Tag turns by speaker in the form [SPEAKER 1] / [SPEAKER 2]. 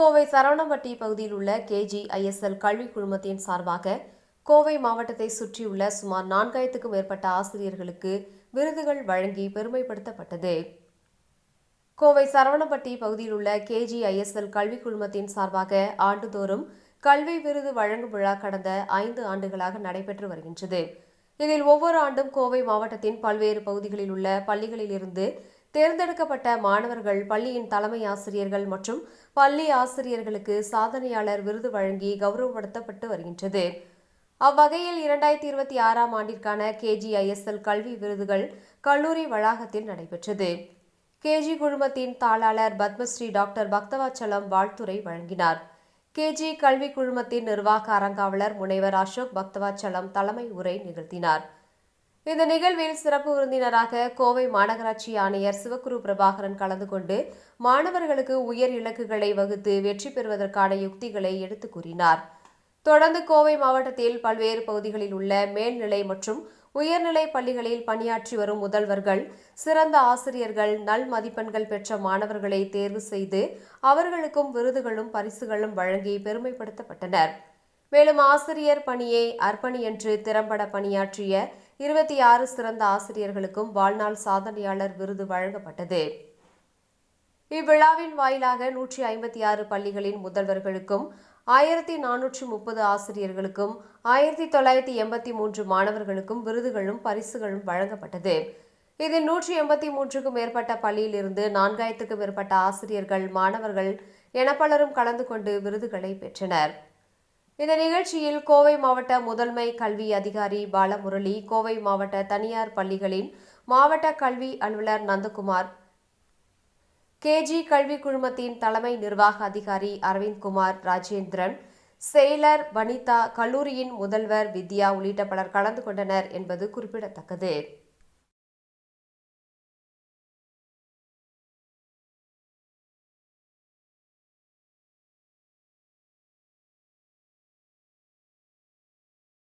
[SPEAKER 1] கோவை சரவணம்பட்டி பகுதியில் உள்ள KG ISL கல்வி குழுமத்தின் சார்பாக கோவை மாவட்டத்தை சுற்றியுள்ள சுமார் நான்காயிரத்துக்கும் மேற்பட்ட ஆசிரியர்களுக்கு விருதுகள் வழங்கி பெருமைப்படுத்தப்பட்டது. கோவை சரவணப்பட்டி பகுதியில் உள்ள கேஜி ஐஎஸ்எல் கல்வி குழுமத்தின் சார்பாக ஆண்டுதோறும் கல்வி விருது வழங்கும் விழா கடந்த ஐந்து ஆண்டுகளாக நடைபெற்று வருகின்றது. இதில் ஒவ்வொரு ஆண்டும் கோவை மாவட்டத்தின் பல்வேறு பகுதிகளில் உள்ள பள்ளிகளிலிருந்து தேர்ந்தெடுக்கப்பட்ட மாணவர்கள் பள்ளியின் தலைமை ஆசிரியர்கள் மற்றும் பள்ளி ஆசிரியர்களுக்கு சாதனையாளர் விருது வழங்கி கௌரவப்படுத்தப்பட்டு வருகின்றது. அவ்வகையில் இரண்டாயிரத்தி இருபத்தி ஆறாம் ஆண்டிற்கான கேஜிஐஎஸ்எல் கல்வி விருதுகள் கல்லூரி வளாகத்தில் நடைபெற்றது. கேஜி குழுமத்தின் தாளாளர் பத்மஸ்ரீ டாக்டர் பக்தவாச்சலம் வாழ்த்துரை வழங்கினார். கேஜி கல்வி குழுமத்தின் நிர்வாக அறங்காவலர் முனைவர் அசோக் பக்தவாச்சலம் தலைமை உரை நிகழ்த்தினார். இந்த நிகழ்வில் சிறப்பு விருந்தினராக கோவை மாநகராட்சி ஆணையர் சிவகுரு பிரபாகரன் கலந்து கொண்டு மாணவர்களுக்கு உயர் இலக்குகளை வகுத்து வெற்றி பெறுவதற்கான யுக்திகளை எடுத்து கூறினார். தொடர்ந்து கோவை மாவட்டத்தில் பல்வேறு பகுதிகளில் உள்ள மேல்நிலை மற்றும் உயர்நிலை பள்ளிகளில் பணியாற்றி வரும் முதல்வர்கள் சிறந்த ஆசிரியர்கள் நல் மதிப்பெண்கள் பெற்ற மாணவர்களை தேர்வு செய்து அவர்களுக்கும் விருதுகளும் பரிசுகளும் வழங்கி பெருமைப்படுத்தப்பட்டனர். மேலும் ஆசிரியர் பணியை அர்ப்பணி என்று திறம்பட பணியாற்றிய இருபத்தி ஆறு சிறந்த ஆசிரியர்களுக்கும் வாழ்நாள் சாதனையாளர் விருது வழங்கப்பட்டது. இவ்விழாவின் வாயிலாக நூற்றி ஐம்பத்தி ஆறு பள்ளிகளின் முதல்வர்களுக்கும் ஆயிரத்தி நானூற்றி முப்பது ஆசிரியர்களுக்கும் ஆயிரத்தி தொள்ளாயிரத்தி எண்பத்தி மூன்று மாணவர்களுக்கும் விருதுகளும் பரிசுகளும் வழங்கப்பட்டது. இதில் நூற்றி எண்பத்தி மூன்றுக்கும் மேற்பட்ட பள்ளியிலிருந்து நான்காயிரத்துக்கும் மேற்பட்ட ஆசிரியர்கள் மாணவர்கள் என பலரும் கலந்து கொண்டு விருதுகளை பெற்றனர். இந்த நிகழ்ச்சியில் கோவை மாவட்ட முதன்மை கல்வி அதிகாரி பாலமுரளி கோவை மாவட்ட தனியார் பள்ளிகளின் மாவட்ட கல்வி அலுவலர் நந்தகுமார் கேஜி கல்வி குழுமத்தின் தலைமை நிர்வாக அதிகாரி அரவிந்த்குமார் ராஜேந்திரன் செயலர் வனிதா கல்லூரியின் முதல்வர் வித்யா உள்ளிட்ட பலர் கலந்து கொண்டனர் என்பது குறிப்பிடத்தக்கது.